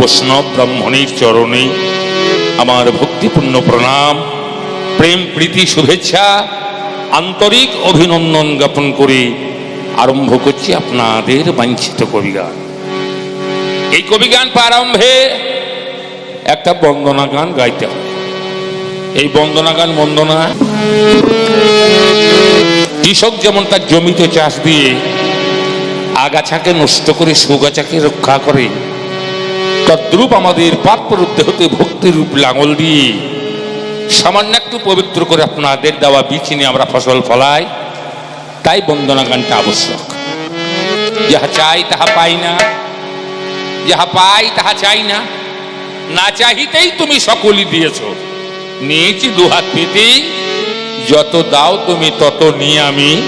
বৈষ্ণব ব্রাহ্মণের চরণে আমার ভক্তিপূর্ণ প্রণাম, প্রেম, প্রীতি, শুভেচ্ছা, আন্তরিক অভিনন্দন জ্ঞাপন করে আরম্ভ করছি আপনাদের বাঞ্ছিত কবিগান। এই কবিগান প্রারম্ভে একটা বন্দনা গান গাইতে হবে। এই বন্দনা গান বন্দনা, কৃষক যেমন তার জমিতে চাষ দিয়ে আগাছাকে নষ্ট করে, সুগাছাকে রক্ষা করে তদ্রূপ আমাদের পার্পরূপে হতে ভক্তির রূপ লাঙল দিয়ে সামান্য একটু পবিত্র করে আপনাদের দেওয়া বীজ নিয়ে আমরা ফসল ফলাই। তাই বন্দনা গানটা আবশ্যক। যাহা চাই তাহা পাই না। যাহা পাই তাহা চাই না। না চাহিতেই তুমি সকলই দিয়েছ। নিয়েছি দুহাত পেতে। যত দাও তুমি তত নিয়ে আমি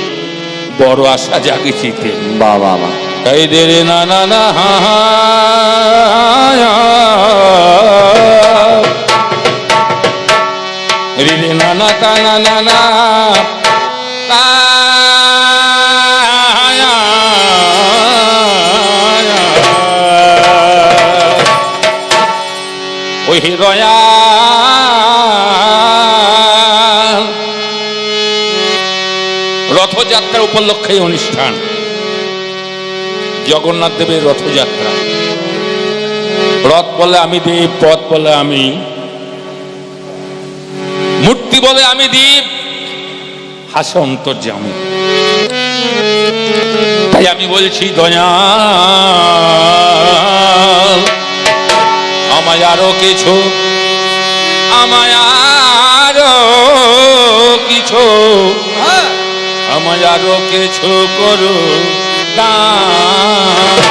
বড় আশা জাগিছিতে বাবা মা এই দে রে না না না, হা হা রে রে না না তা না না না তা ওই হৃদয়া রথযাত্রা উপলক্ষে অনুষ্ঠান। জগন্নাথ দেবের রথযাত্রা। রথ বলে আমি দেব পথ বলে আমি। মূর্তি বলে আমি দ্বীপ হাসে অন্তর্যামী তাই আমি বলছি দয়া আমায় আরও কিছু আমায় আরও কিছু আমায় আরও কিছু করো দান।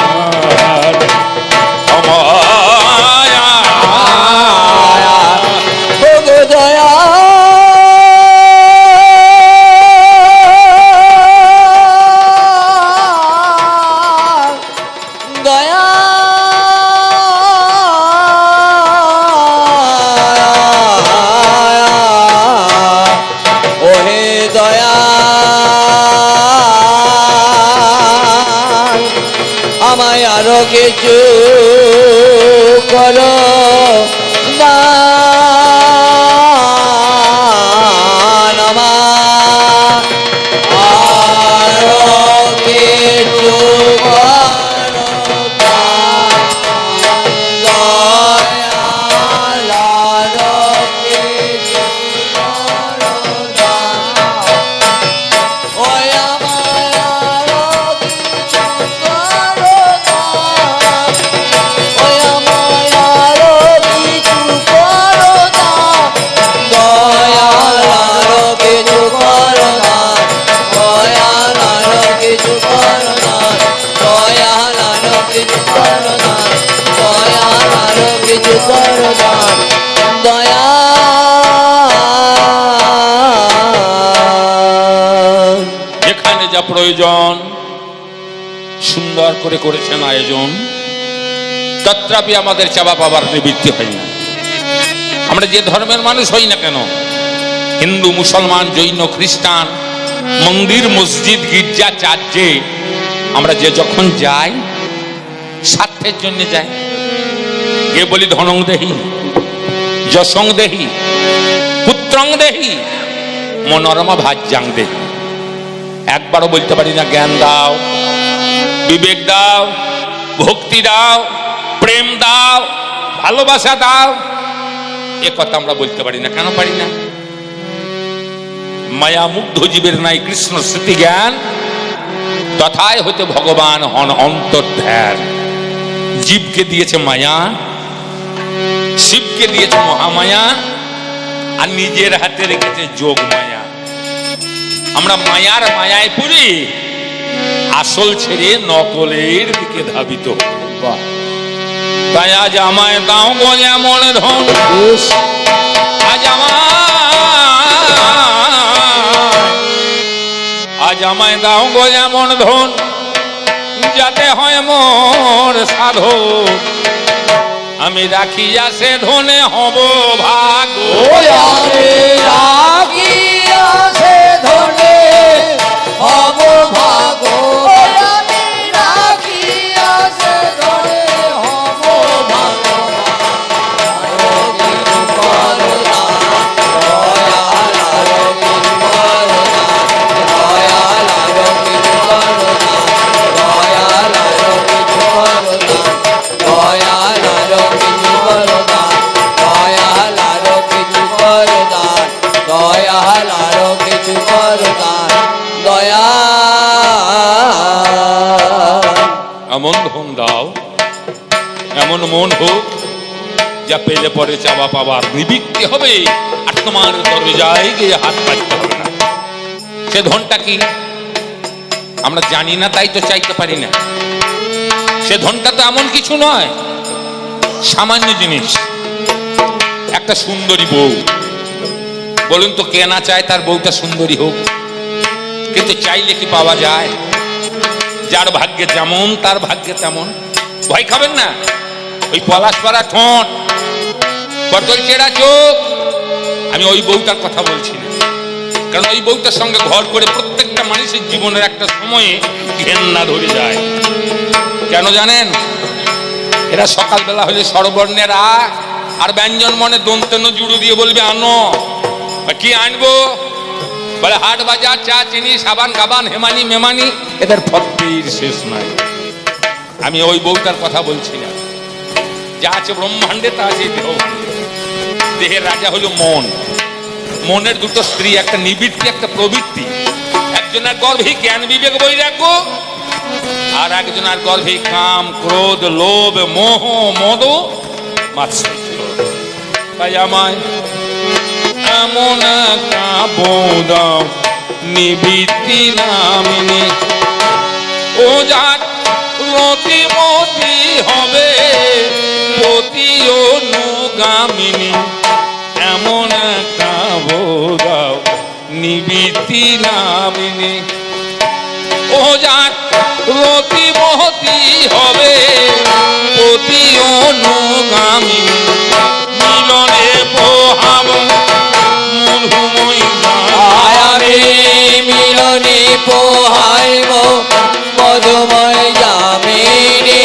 আরও কিছু যেখানে যা প্রয়োজন। সুন্দর করে করেছেন আয়োজন। তত্রাপি আমাদের চাবা পাবার নিবৃত্তি হয় না। আমরা যে ধর্মের মানুষ হই না কেন? হিন্দু, মুসলমান, জৈন, খ্রিস্টান, মন্দির, মসজিদ, গির্জা, চার্চে আমরা যে যখন যাই, স্বার্থের জন্য যাই। কে বলি ধনং দেহি, যশং দেহি, পুত্রং দেহি, মনোরমা ভাজ্যাং দেহি। একবারও বলতে পারি না, জ্ঞান দাও, বিবেক দাও, ভক্তি দাও, প্রেম দাও, ভালোবাসা দাও। এ কথা আমরা বলতে পারি না, কেন পারি না? মায়া মুগ্ধ জীবের নাই কৃষ্ণ স্মৃতি জ্ঞান, তথায় হতে ভগবান হন অন্তর্ধ্যান জীবকে দিয়েছে মায়া, শিবকে দিয়েছে মহামায়া, আর নিজের হাতে রেখেছে যোগ মায়া আমরা মায়ার মায়ায় পড়ে আসল ছেড়ে নকলের দিকে ধাবিত। তাই আজ আমায় দাও গো এমন ধন। আজ আজ আমায় দাও গো এমন ধন। যাতে হয় মোর সাধো আমি রাখি সে ধনে হব ভাগ চাওয়া পাওয়ার নিবৃত্তি হবে, আর তোমার দরজায় গিয়ে হাত পাততে হবে না। সে ধনটা কি? আমরা জানি না, তাই তো চাইতে পারি না। সে ধনটা তো এমন কিছু নয়, সামান্য জিনিস। একটা সুন্দরী বউ। বলুন তো, কে না চায় তার বউটা সুন্দরী হোক? কিন্তু চাইলে কি পাওয়া যায়? যার ভাগ্যে যেমন, তার ভাগ্যে তেমন। ভয় খাবেন না? ওই পলাশপাড়া ঠোঁট। পটল চেরা চোখ। আমি ওই বউটার কথা বলছি না। কারণ ওই বউটার সঙ্গে ঘর করে প্রত্যেকটা মানুষের জীবনের একটা সময়ে ঘেন্না ধরে যায়। কেন জানেন? এরা সকালবেলা হলে সরবর্ণের আর ব্যঞ্জন মনে দন্তেন জুড়ো দিয়ে বলবে, আনো কি আনব? বলে, হাট বাজার, চা, চিনি, সাবান কাবান হেমানি, মেমানি, এদের ফত্তির শেষ নাই। আমি ওই বউটার কথা বলছি না। যা আছে ব্রহ্মাণ্ডে, তা আছে দেহ দেহের রাজা হলো মন। মনের দুটো স্ত্রী, একটা নিবৃত্তি, একটা প্রবৃত্তি। একজনের গর্ভে জ্ঞান, বিবেক, বৈরাগ্য, আর একজনের গর্ভে কাম, ক্রোধ, লোভ, মোহ, মদ তাই আমায় এমন নিবৃত্তি নামিনী। ও যার রতিমতি হবে অনুগামিনী নিবৃত্তি নামিনী। ও যার রতিমতি হবে পতি অনুগামী। মিলনে পোহাব মধুময় মিলনে পোহাইব মধুময় মিলনে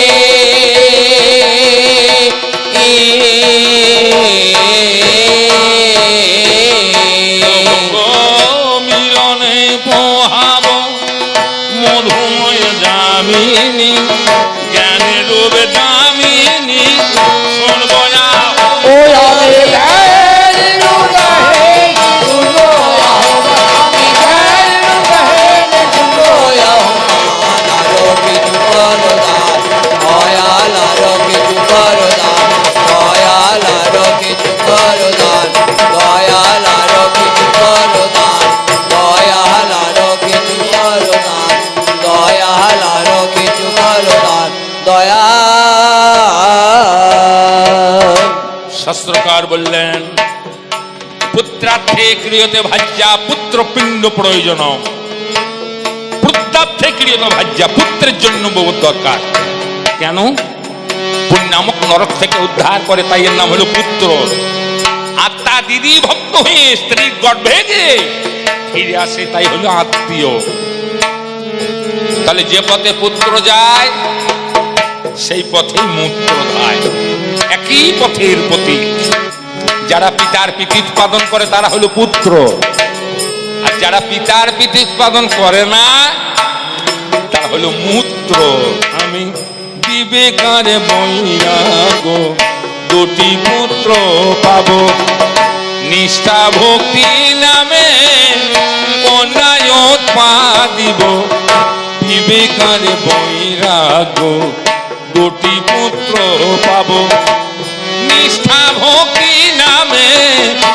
শাস্ত্রকার বললেন, পুত্রার্থে ক্রিয়তে ভাজ্যা পুত্র পিণ্ড প্রয়োজন পুত্রার্থে ভাজ্যা পুত্রের জন্য বহু দরকার। কেন? নরক থেকে উদ্ধার করে তাই এর নাম হলো পুত্র। তা দিদি ভক্ত হয়ে স্ত্রীর গর্ভে যে ফিরে আসে তাই হলো আত্মীয়। তাহলে যে পথে পুত্র যায়, সেই পথেই মূত্র ধায় একই পথের প্রতি যারা পিতার পিতি উৎপাদন করে তারা হলো পুত্র। আর যারা পিতার পিতি উৎপাদন করে না তারা হলো মূত্র। আমি বিবেকারে বইয়া গো দুটি পুত্র পাব। নিষ্ঠা ভক্তি নামে অন্যায় পা দিব। বিবেকারে বৈরাগ্য দুটি পুত্র পাব। নিষ্ঠা ভক্তি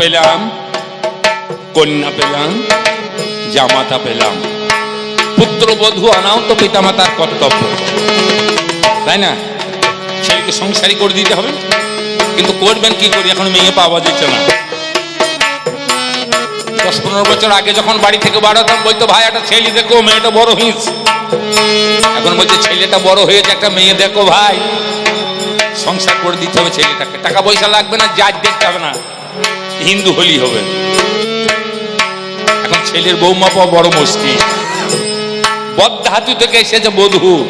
পেলাম, কন্যা পেলাম, জামাতা পেলাম। পুত্র বধূ আনাও তো পিতামাতার কর্তব্য। তাই না? ছেলেকে সংসারী করে দিতে হবে। কিন্তু করবেন কি করি? এখন মেয়ে পাওয়া যাচ্ছে না। দশ পনেরো বছর আগে যখন বাড়ি থেকে বাড়াতাম বলতো, ভাই, একটা ছেলে দেখো, মেয়েটা বড় হয়েছে এখন বলছে, ছেলেটা বড় হয়েছে, একটা মেয়ে দেখো, ভাই। সংসার করে দিতে হবে ছেলেটাকে। টাকা পয়সা লাগবে না জাজ দেখতে হবে না। হিন্দু হলি হবে। এখন ছেলের বৌমা পাওয়া বড় মুশকিল। বদ ধাতু থেকে এসেছে বধূ।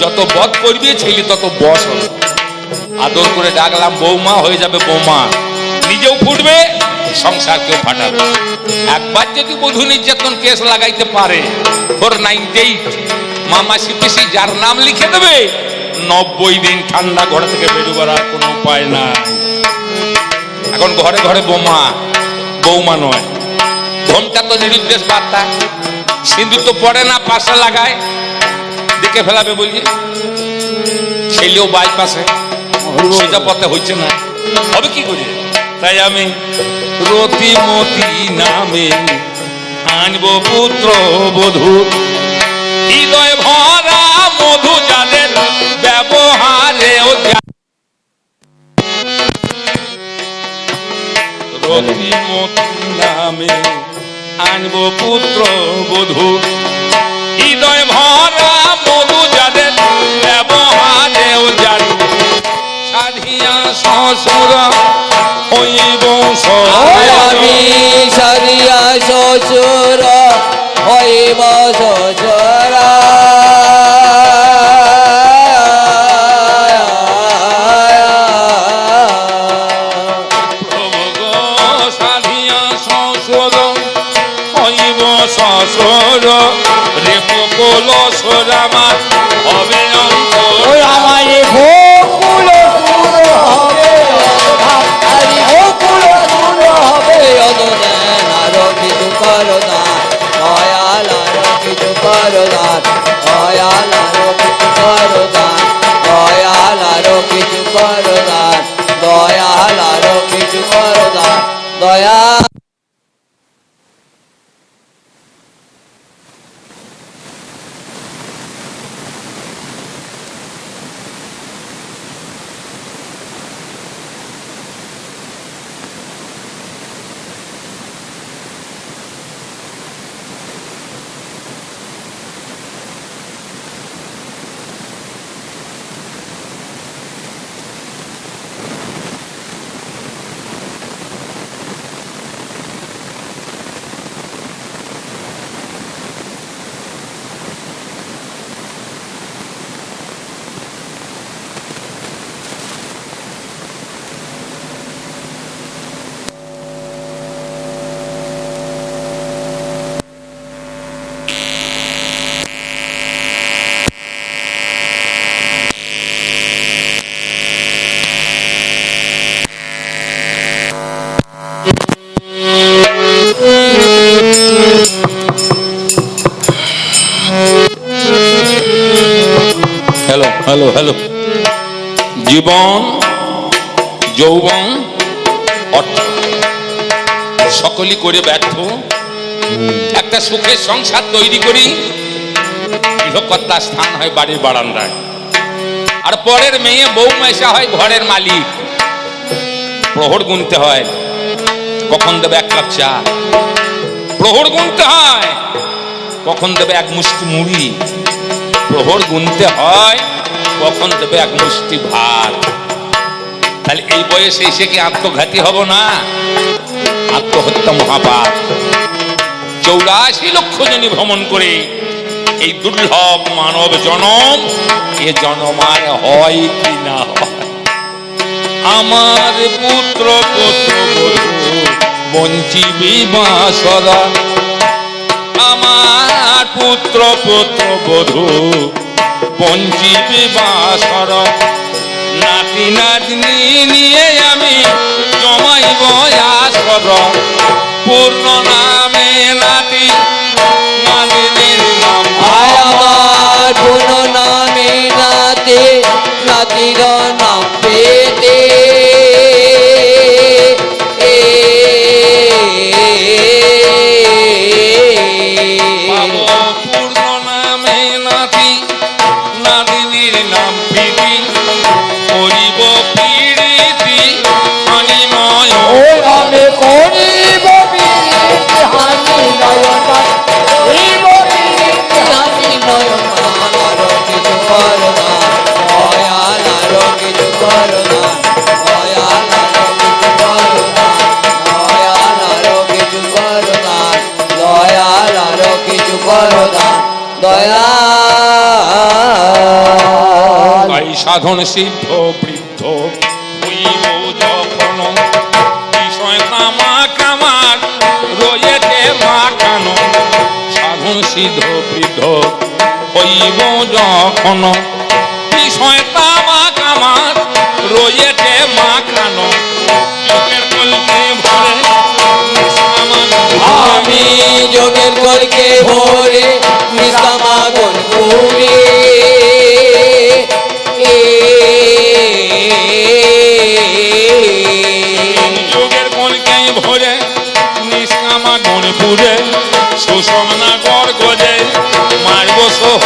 যত বধ করবে ছেলে তত বস হবে। আদর করে ডাকলাম, বৌমা হয়ে যাবে বৌমা। নিজেও ফুটবে, সংসার কেউ ফাটাবে। একবার যদি বধূ নির্যাতন কেস লাগাইতে পারে ফোর নাইনটি এইট, মামা সিপিসি যার নাম লিখে দেবে, নব্বই দিন ঠান্ডা ঘর থেকে বেরোবার আর কোনো উপায় নাই। এখন ঘরে ঘরে বোমা, বৌমা নয়। ঘোমটা তো নিরুদ্দেশ বার্তা। সিঁদুর তো পড়ে না, পাশে লাগায়। দেখে ফেলাবে বলছি। ছেলেও বাইপাসে, সেটা পথে হচ্ছে না। হবে কি করে? তাই আমি রতিমতি নামে আনব পুত্র বধূ। হৃদয় ভরা মধু যাদের ব্যবহারে নামে আনব পুত্র বধূ। হৃদয় ভরা মধু যাদের ব্যবহারে ও জানি সাধিয়া শ্বশুর হইব আমি সারিয়া শ্বশুর হইব শ্বশুর দয়া যৌবন, অর্থ। সকলই করে ব্যর্থ। একটা সুখের সংসার তৈরি করি। গৃহকর্তা স্থান হয় বাড়ির বারান্দায়। আর পরের মেয়ে বউ মেশা হয় ঘরের মালিক। প্রহর গুনতে হয়, কখন দেবে এক কাপ চা? প্রহর গুনতে হয়, কখন দেবে এক মুষ্টি মুড়ি? প্রহর গুনতে হয়, কখন দেবে এক মুষ্টি ভাত? তাহলে এই বয়সে এসে কি আত্মঘাতী হব না? আত্মহত্যা মহাপাপ। চৌরাশি লক্ষ জনী ভ্রমণ করে এই দুর্লভ মানব জনম, এ জনমার হয় কি না হয়? আমার পুত্র পুত্র বঞ্চিবি বাসরা আমার পুত্র পুত্র, বধূ পঞ্চীবে বাসর নাতি নাতনি নিয়ে আমি জমাইব আসর পূর্ণ নামে সাধন সিদ্ধ, বৃদ্ধ। যখন বিষয় কামা কামার রয়েছে মাখানো সাধন সিদ্ধ, বৃদ্ধ হইব যখন বিষয় কামা কামার রয়েছে ভরে আমি যোগের করকে ভোরে নিসামাগন ভূমি যোগের কলকাই ভরে নিষ্কামা গণপুরে সুষমনা গড় গজে মারব সহ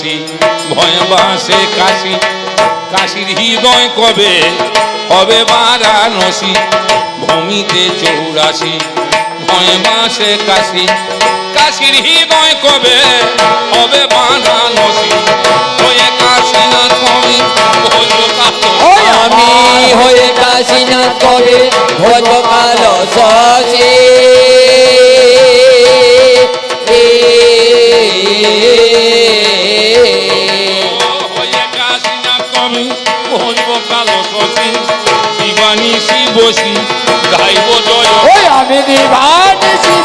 চৌরাশি ভয় বাসে কাশি কাশির হৃদয় কবে হবে বারাণসী ভূমিতে চৌরাশি ভয় বাসে কাশি কাশির হৃদয় কবে হবে বারাণসী হয়ে কাশি না আমি হয়ে ভোজ হয়ে কাশি না কবি ভজব কালো দিবানি জয় আমি নির্বাণী শিব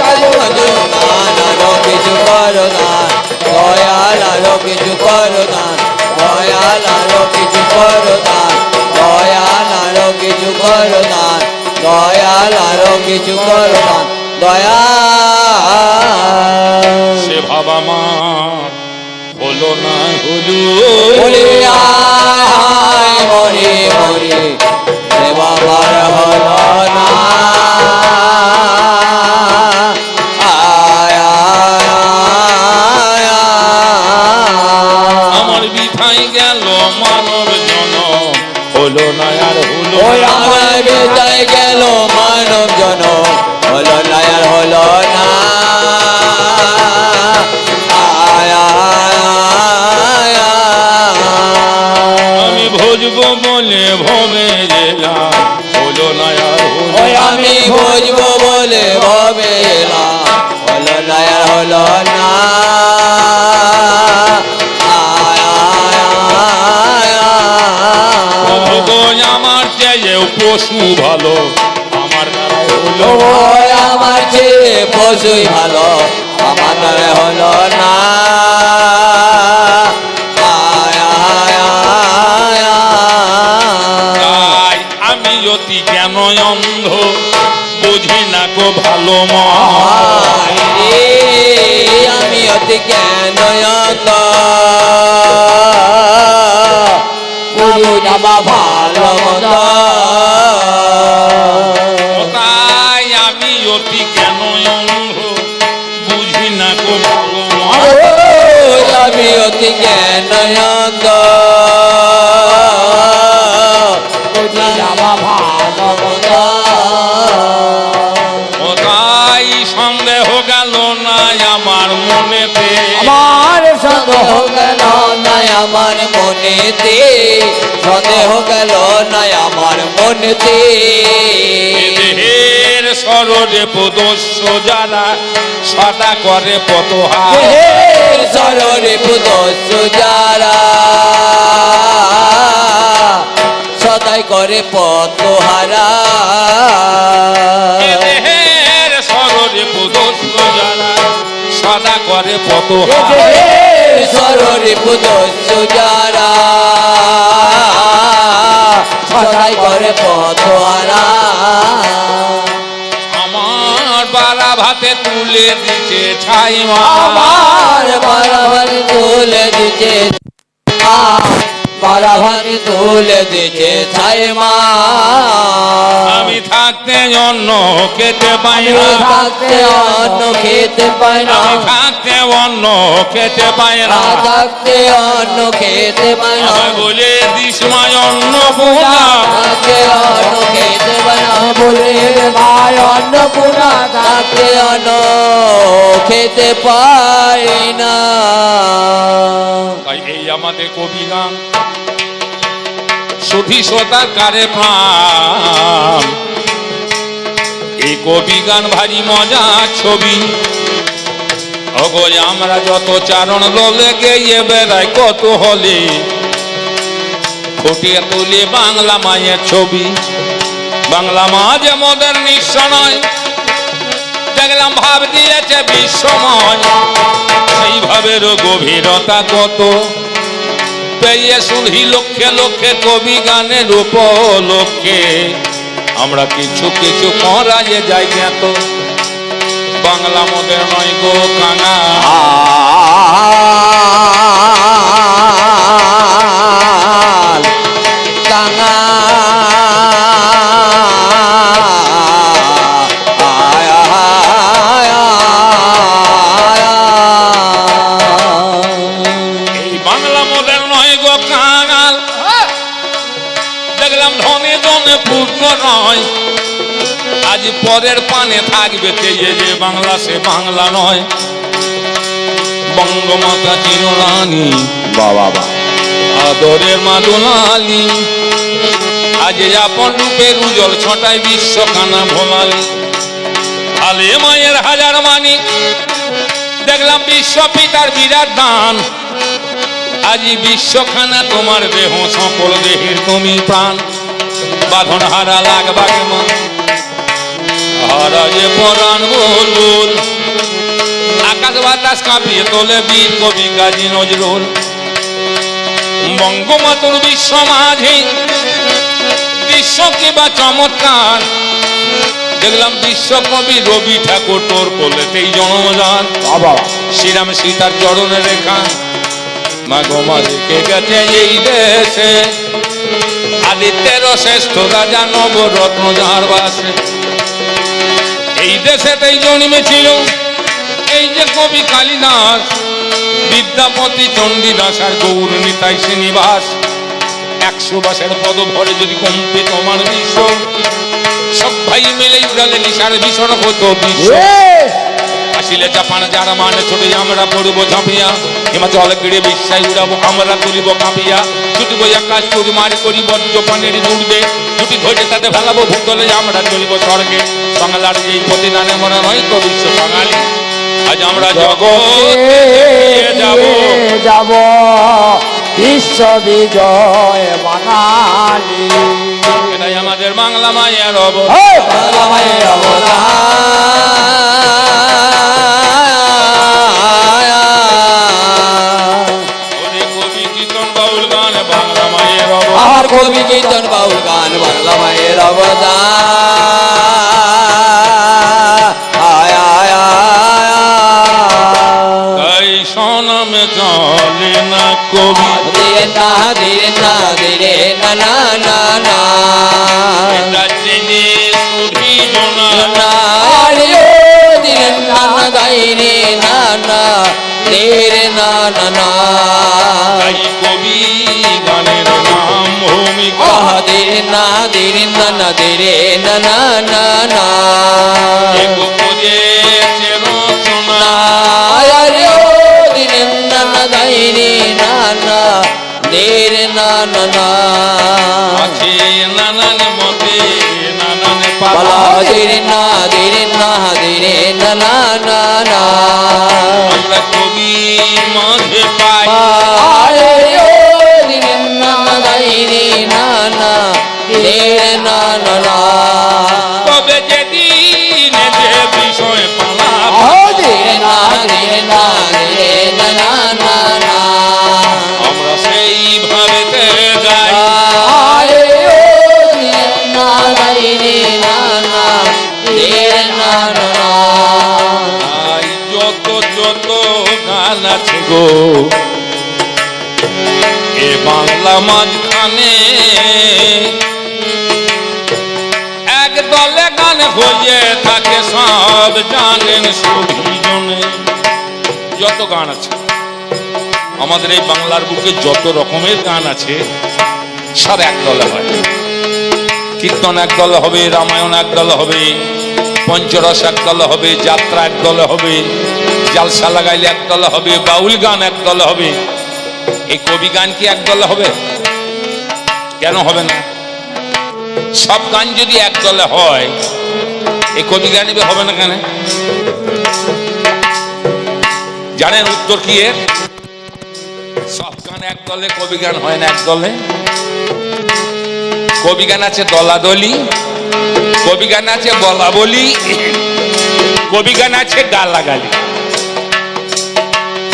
গাইব দয়াল আরও কিছু করো না দয়াল আরও কিছু করো না দয়াল আরও কিছু দয়াল আয় মরি মরি পশু ভালো আমার হলো আমার চেয়ে পশুই ভালো আমার দ্বারা হলো না। আমি অতি জ্ঞান অন্ধ বুঝি না গো ভালো আমি অতি জ্ঞান অন্ধ। বুঝি না বা ভালো। তাই আমি অতি কেন বুঝি না গো আমি অতি জ্ঞান মনেতে সন্দেহ গেল নাই আমার মনেতে। দেহের সররে প্রদস্য যারা সদা করে পতহা দেহের সররে পুদস্য যারা সদাই করে পতহারা। সদা পত পুদস্য যারা সদাই করে আমার বারা ভাতে তুলে দিছে ছাই মা। আমার ভাতে তুলে দিছে বারাভান তুলে দিছে ছাই মা। আমি থাকতে অন্য খেতে পাই না। থাকতে অন্ন খেতে পাই না। আমি থাকতে অন্য খেতে পাই না। থাকতে অন্ন খেতে পাই না। বলে দিস মায় অন্ন পূর্ণা থাকতে অন্ন খেতে পাই না। বলে ভাই অন্নপূর্ণা থাকতে অন্ন খেতে পাই না। তাই এই আমাদের কবি গান। সুধি শ্রোতার কারে প্রাণ এই কবি গান, ভারী মজা ছবি। ওগো আমরা যত চারণ লোলে গিয়ে বেড়াই, কত হলে। ফুটিয়ে তুলি বাংলা মায়ের ছবি। বাংলা মা যে মোদের নিঃস্ব নয় দেখলাম ভাব দিয়েছে বিশ্বময়। সেইভাবের গভীরতা কত? পেয়ে শুনি লক্ষ্যে লক্ষ্যে কবি গানের উপলক্ষে আমরা কিছু কিছু করাইয়ে যাই জ্ঞাত বাংলা মদের নয় গো কাঙা পানে থাকবে তে এ যে বাংলা সে বাংলা নয়। বঙ্গমাতা চিররানী বাবা বা আদরের মাদুলালি। আজ আপন রূপের উজ্জ্বল ছটায় বিশ্বখানা ভোলালি। আলে মায়ের হাজার মানি দেখলাম বিশ্ব পিতার বিরাট দান। আজি বিশ্বখানা তোমার দেহ সকল দেহের তুমি প্রাণ। বাঁধন হারা লাগবাকে মা হারা যে পরাণ বল বল আকাশ বাতাস কাঁপিয়ে তোলে বীর কবি কাজী নজরুল। বঙ্গমাতুর বিশ্ব মাঝে বিশ্ব কিবা চমৎকার। দেখলাম বিশ্বকবি রবি ঠাকুর তোর কোলেতেই জন্মদান। বাবা। শ্রীরাম সীতার চরণে রেখা মা গোমা রেখে গেছে এই দেশে। আদিত্যের শ্রেষ্ঠ রাজা নবরত্ন যার বাসে। এই দেশেতেই জন্মেছিল এই যে কবি কালিদাস বিদ্যাপতি চণ্ডীদাস আর গৌর নিতাই শ্রীনিবাস একশো বাসের পদ ভরে যদি কমতে তোমার বিশ্ব সব ভাই মিলে উড়ালে নিশার ভীষণ হতো বিশ্ব আসিলে জাপান যারা মানে ছোট আমরা পড়ব ঝাঁপিয়া হিমাচল গিড়ে বিশ্বাই উড়াবো আমরা তুলিব কাঁপিয়া। ছুটবো আকাশ চুরি মারি করি বজ্র পানের উড়বে ছুটি ধরে তাতে ফেলাবো ভূতলে আমরা চলিব স্বর্গে। বাংলার এই প্রতিদানে মনে নয় তো বিশ্ব বাঙালি। আজ আমরা জগৎ যাব। যাব। বিশ্ব বিজয় বাঙালি। এটাই আমাদের বাংলা মায়ের অব বাংলা মায়ের অবদান কবি কীর্তন বাউল গান বাংলা মায়ের অবদান। আয় আয় আয় আয়। তাই না কবি। ধীরে না ধীরে না ধীরে না না না না। না না না না না কবি আহ ধীরে না ধীরে না না ধীরে না না না না এক করেছে রচনা আরে ও ধীরে না না না। তবে যেদিন যে বিষয় পালা ধীরে না না না না না না। আমরা সেইভাবে যাই। আরে ও ধীরে না ধীরে না না ধীরে না না না। যত যত গান আছে গো এ বাংলা মাঝখানে সব জানেন সবিজনে যত গান আছে, আমাদের এই বাংলার বুকে যত রকমের গান আছে, সব এক দলে হয়। কীর্তন এক দলে হবে, রামায়ণ এক দলে হবে, পঞ্চরস এক দলে হবে, যাত্রা এক দলে হবে, জালসা লাগাইলে এক দলে হবে, বাউল গান এক দলে হবে। এই কবি গান কি এক দলে হবে? কেন হবে না? সব গান যদি এক দলে হয় এই কবি গান এবার হবে না কেন? জানেন উত্তর কি এর? সব গান এক দলে, কবি গান হয় না এক দলে। কবি গান আছে দলাদলি, কবি গান আছে বলা বলি কবি গান আছে গালাগালি।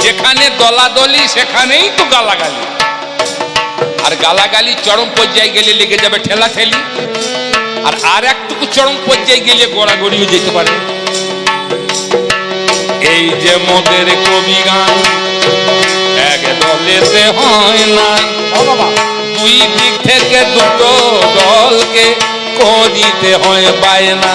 যেখানে দলাদলি, সেখানেই তো গালাগালি। আর গালাগালি চরম পর্যায়ে গেলে লেগে যাবে ঠেলা ঠেলি আর আর একটুকু চরম পর্যায়ে গেলে গোড়াগড়িও যেতে পারে। এই যে মদের কবি গান এক দলেতে হয় না। দুই দিক থেকে দুটো দলকে করিতে হয় বায়না।